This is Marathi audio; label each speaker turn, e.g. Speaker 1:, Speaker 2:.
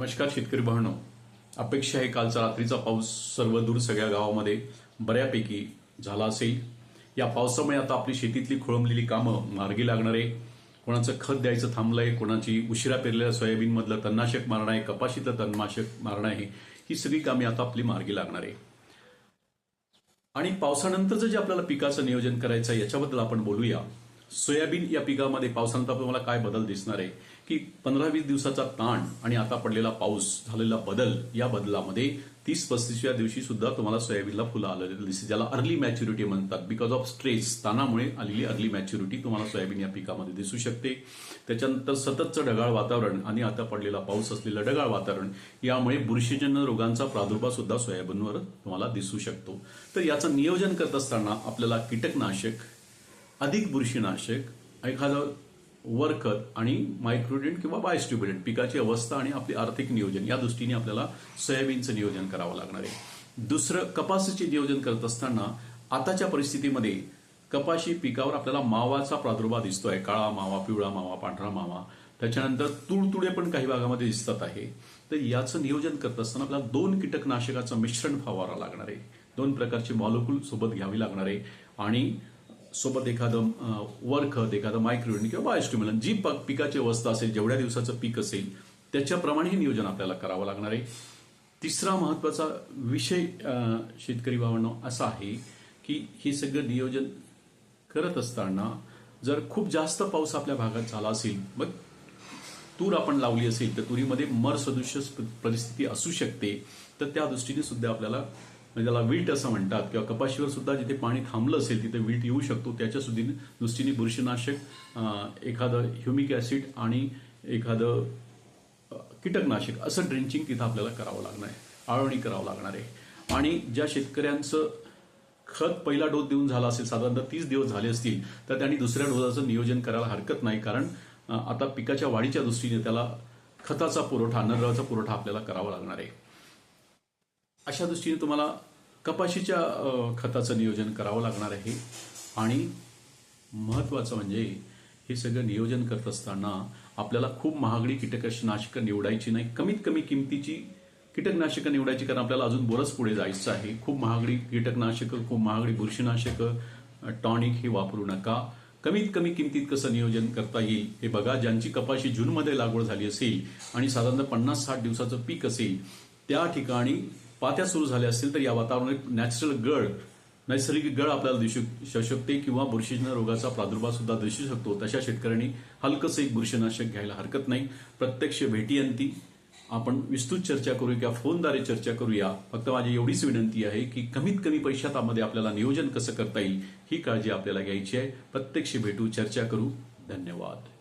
Speaker 1: नमस्कार शेतकरी बहानो अपेक्षा आहे कालचा रात्रीचा पाऊस सर्व दूर सगळ्या गावामध्ये बऱ्यापैकी झाला असेल. या पावसामुळे आता आपली शेतीतली खोळंबलेली कामं मार्गी लागणार. आहे कोणाचं खत द्यायचं थांबलंय कोणाची उशिरा पेरलेल्या सोयाबीनमधलं तणनाशक मारणं आहे कपाशीचं तणनाशक मारणं आहे ही सगळी कामे आता आपली मार्गी लागणार. आहे आणि पावसानंतरचं जे आपल्याला पिकाचं नियोजन करायचं आहे याच्याबद्दल आपण बोलूया. सोयाबीन या पिकामध्ये पावसानंतर तुम्हाला काय बदल दिसणार आहे? की पंधरा वीस दिवसाचा ताण आणि आता पडलेला पाऊस झालेला बदल या बदलामध्ये तीस पस्तीसव्या दिवशी सुद्धा तुम्हाला सोयाबीनला फुलं आलेली दिसते ज्याला अर्ली मॅच्युरिटी म्हणतात. बिकॉज ऑफ स्ट्रेस ताणामुळे आलेली अर्ली मॅच्युरिटी तुम्हाला सोयाबीन या पिकामध्ये दिसू शकते. त्याच्यानंतर सततचं ढगाळ वातावरण आणि आता पडलेला पाऊस असलेलं ढगाळ वातावरण यामुळे बुरशीजन्य रोगांचा प्रादुर्भाव सुद्धा सोयाबीनवर तुम्हाला दिसू शकतो. तर याचं नियोजन करत असताना आपल्याला कीटकनाशक अधिक बुरशीनाशक एखादं वरखत आणि मायक्रोडेंट किंवा बायोस्ट्युबिडेंट पिकाची अवस्था आणि आपली आर्थिक नियोजन या दृष्टीने आपल्याला सोयाबीनचं नियोजन करावं लागणार आहे. दुसरं कपाशीचे नियोजन करत असताना आताच्या परिस्थितीमध्ये कपाशी पिकावर आपल्याला मावाचा प्रादुर्भाव दिसतोय. काळा मावा पिवळा मावा पांढरा मावा. त्याच्यानंतर तुडतुडे पण काही भागामध्ये दिसतात आहे. तर याचं नियोजन करत असताना आपल्याला दोन कीटकनाशकाचं मिश्रण फवारा लागणार आहे. दोन प्रकारची मॉलिक्यूल सोबत घ्यावी लागणार आहे. आणि सोबत एखादं अं, वरखत एखादं मायक्रोन किंवा बायोस्टिम्युलन जी पिकाची अवस्था असेल जेवढ्या दिवसाचं पीक असेल त्याच्याप्रमाणे हे नियोजन आपल्याला करावं लागणार आहे. तिसरा महत्त्वाचा विषय शेतकरी भावांनो असा आहे की हे सगळं नियोजन करत असताना जर खूप जास्त पाऊस आपल्या भागात झाला असेल मग तूर आपण लावली असेल तर तुरीमध्ये मर सदृश्य परिस्थिती असू शकते तर त्या दृष्टीने सुद्धा आपल्याला म्हणजे त्याला विल्ट असं म्हणतात किंवा कपाशीवर सुद्धा जिथे पाणी थांबलं असेल तिथे विल्ट येऊ शकतो. त्याच्या सुद्धा दृष्टीने बुरशीनाशक एखादं ह्युमिक ऍसिड आणि एखादं कीटकनाशक असं ड्रिंचिंग तिथं आपल्याला करावं लागणार आहे. आळवणी करावं लागणार आहे. आणि ज्या शेतकऱ्यांचं खत पहिला डोस देऊन झाला असेल साधारणतः तीस दिवस झाले असतील तर त्यांनी दुसऱ्या डोसाचं नियोजन करायला हरकत नाही कारण आता पिकाच्या वाढीच्या दृष्टीने त्याला खताचा पुरवठा अन्नद्रवाचा पुरवठा आपल्याला करावा लागणार आहे. अशा दृष्टीने तुम्हाला कपाशीच्या खताचं नियोजन करावं लागणार आहे. आणि महत्वाचं म्हणजे हे सगळं नियोजन करत असताना आपल्याला खूप महागडी कीटकनाशकं निवडायची नाही. कमीत कमी किमतीची कीटकनाशकं निवडायची कारण आपल्याला अजून बरंच पुढे जायचं आहे. खूप महागडी कीटकनाशकं खूप महागडी बुरशीनाशकं टॉनिक हे वापरू नका. कमीत कमी किमतीत कसं नियोजन करता येईल हे बघा. ज्यांची कपाशी जूनमध्ये लागवड झाली असेल आणि साधारणतः पन्नास साठ दिवसाचं पीक असेल त्या ठिकाणी पात्या सुरू झाल्या असतील तर या वातावरणात नॅचरल गळ नैसर्गिक गळ आपल्याला दिसू शकते किंवा बुरशीजन्य रोगाचा प्रादुर्भाव सुद्धा दिसू शकतो. तशा शेतकऱ्यांनी हलकंसं एक बुरशीनाशक घ्यायला हरकत नाही. प्रत्यक्ष भेटीअंती आपण विस्तृत चर्चा करूया किंवा फोनद्वारे चर्चा करूया. फक्त माझी एवढीच विनंती आहे की कमीत कमी पैशातामध्ये आपल्याला नियोजन कसं करता येईल ही काळजी आपल्याला घ्यायची आहे. प्रत्यक्ष भेटू चर्चा करू. धन्यवाद.